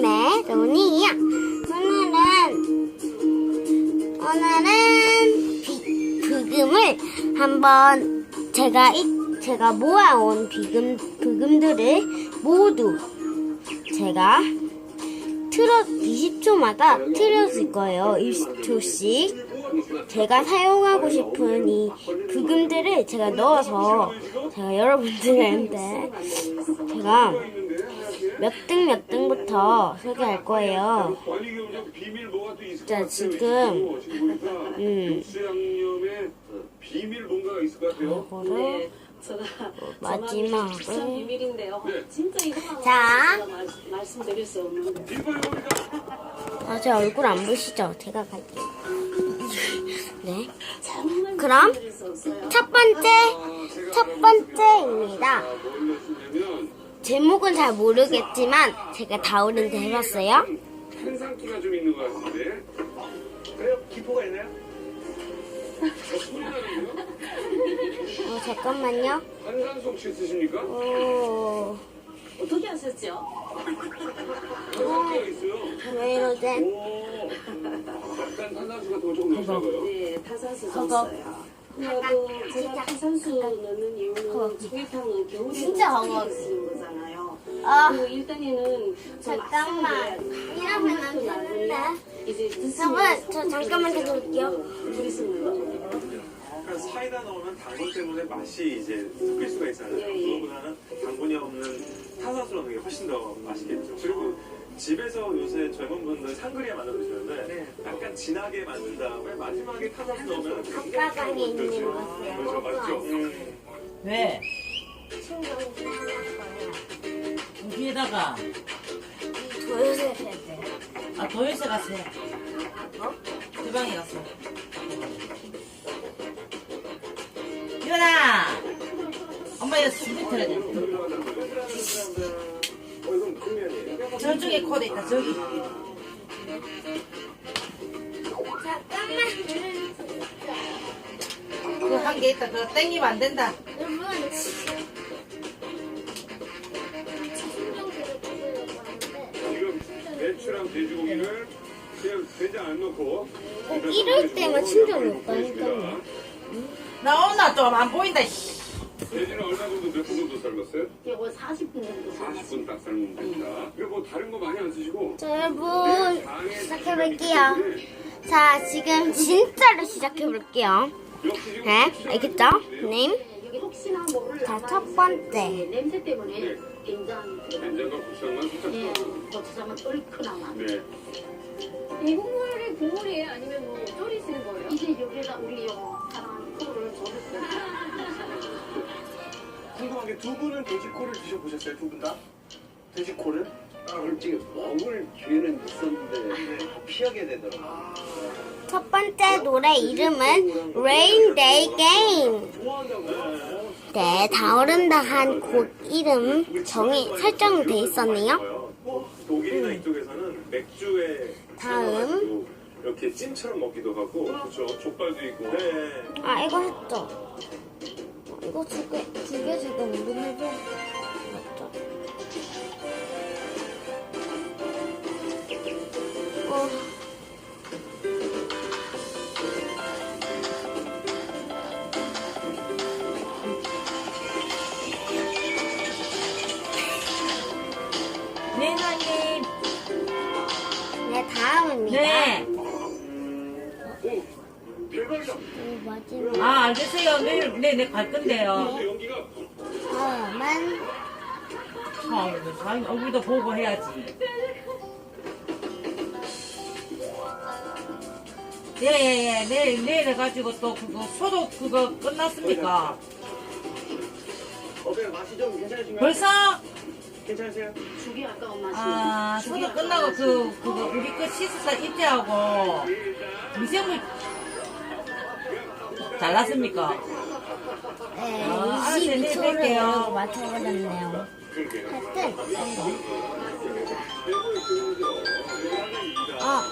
메론이야. 오늘은 오늘은 비, 브금을 한번 제가 이, 제가 모아온 비금 브금들을 모두 제가 틀어 20초마다 틀어줄 거예요. 20초씩. 제가 사용하고 싶은 이 브금들을 제가 넣어서 제가 여러분들한테 제가 몇 등 몇 등부터 소개할 거예요. 자, 지금, 음. 이거를 네, 마지막을. 비밀인데요. 네. 진짜 자. 말, 수. 아, 제 얼굴 안 보시죠? 제가 갈게요. 네. 그럼? 첫 번째, 첫 번째입니다. 제목은 잘 모르겠지만 제가 다오른데 해봤어요. 탄산기가 좀 있는 것 같은데. 그래요? 기포가 있나요? 어, 잠깐만요. 탄산수 혹시 쓰십니까? 오, 어떻게 하셨죠? 탄산기가 있어요. 왜 이러지? 오. 약간 탄산수 같은 거 조금 넣으시고요. 네, 타산수 그거. 썼어요. 그래도 제가 진짜 타산수 넣는 이유는 조개탕은 겨울에 진짜. 수 있는 거잖아요. 아, 그리고 일단에는 좀 잠깐만. 맛있는데 이러면 안 되는데. 이제 드시면 여러분, 저 잠깐만 기다릴게요. 그리스는 그러니까 사이다 넣으면 당분 때문에 맛이 이제 섞일 수가 있잖아요. 예, 예. 그거보다는 당분이 없는 탄산수 넣는 게 훨씬 더 맛있겠죠. 그리고 집에서 요새 젊은 분들 상그리에 만들어 드시는데 약간 진하게 만든 다음에 마지막에 탄산수 넣으면 아빠가 있는. 거세요. 그렇죠, 맞죠? 음. 왜? 여기에다가 도요새 해야 돼. 아 도열쇠 갔어요. 어? 주방에 갔어. 유나, 엄마 이거 수비 틀어야 돼. 어, 이건 국면이에요. 저쪽에 코드 있다. 저기. 잠깐만. 그 한 개 있다. 그거 땡기면 안 된다. 여러분, 지금 배추랑 돼지고기를 그냥 된장 안 넣고 꼭 이럴 때만 충전이 없다니까요. 나온나 좀 안 보인다. 씨. 돼지는 얼마 정도 몇 분 정도 삶았어요? 이거 40분 정도 40분 딱 삶으면 됩니다. 뭐 다른 거 많이 안 쓰시고 자, 여러분, 시작해볼게요. 자, 지금 진짜로 시작해볼게요. 네, 알겠죠? 네. 여기 혹시나 모를 자, 첫 번째. 냄새 때문에 네. 굉장히 된장과 고추장만 살짝 예, 넣어서 고추장은 얼큰한 맛. 네. 이 국물이 국물이에요? 아니면 뭐 졸이시는 거예요? 이제 여기에다 우리 요 궁금한 게 두 분은 돼지코를 드셔보셨어요? 두 분 다? 돼지코를? 솔직히 먹을 기회는 있었는데 다 피하게 되더라고요. 첫 번째 노래 이름은 Rain Day Game. 네, 다오른다 한곡 이름 정이 설정돼 있었네요. 독일이나 이쪽에서는 맥주에 다음. 이렇게 찜처럼 먹기도 하고 그렇죠. 족발도 있고. 네. 아, 이거 했죠? 어, 이거 두 개, 두 개 지금 우리해줘 맞죠? 어. 네, 사장님. 네, 다음입니다. 네. 네, 마지막. 아, 알겠어요. 내일, 네, 네, 갈 건데요. 다음은 아, 사장님 얼굴도 보고 해야지. 예, 예, 예. 내일, 내일 해가지고 또 그거 소독 그거 끝났습니까? 어때요? 맛이 좀 괜찮으신가요? 벌써? 괜찮으세요? 죽이 아까운 맛이. 아, 죽이 소독 끝나고. 그, 그거 우리 거 씻어서 입대하고 미생물 잘났습니까? 네, 아, 알았어요. 내일 22초를 뵐게요. 맞춰버렸네요. 하여튼, 아.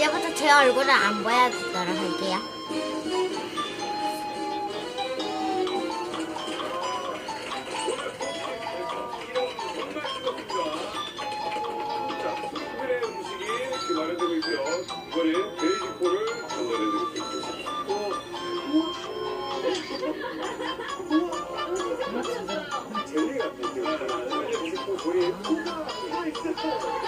아, 제 얼굴은 안 보여주도록 할게요. 자, 오늘의 음식이 이렇게 마련되고 있고요. 이번엔 돼지코를 전달해드릴게요. 젤리 같은 느낌. 돼지코 조리. 아, 너무 많이 들려줬어. 님의 됐어. 1분 4초네요. 삼계탕이 아. 완성이 됐습니다. 예, 시식을 하도록 음, 하겠습니다. 우리 셰프님. 나는 예, 한번 주시겠습니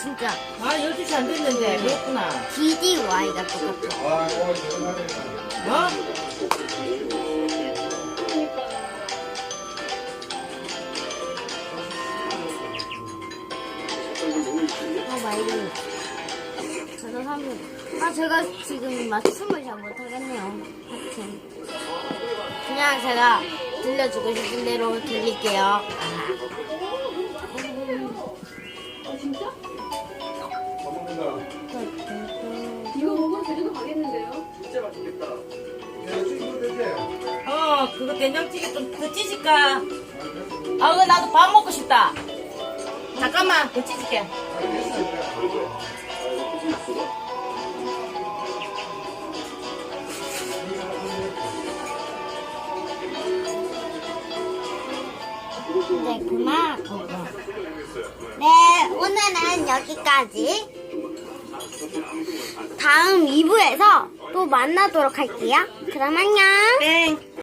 진짜, 아 12시 안 됐는데 그렇구나 DDY가 똑같아. 어? 아, 많이 저도 3분. 아, 제가 지금 맞춤을 잘 못하겠네요. 하여튼. 그냥 제가 들려주고 싶은 대로 들릴게요. 이거 먹으면 제주도 가겠는데요? 진짜 맛있겠다. 어 그거 된장찌개 좀더 찢을까? 아 그거 나도 밥 먹고 싶다 잠깐만 더 찢을게 네, 그만. 네, 오늘은 여기까지. 다음 2부에서 또 만나도록 할게요. 그럼 안녕. 땡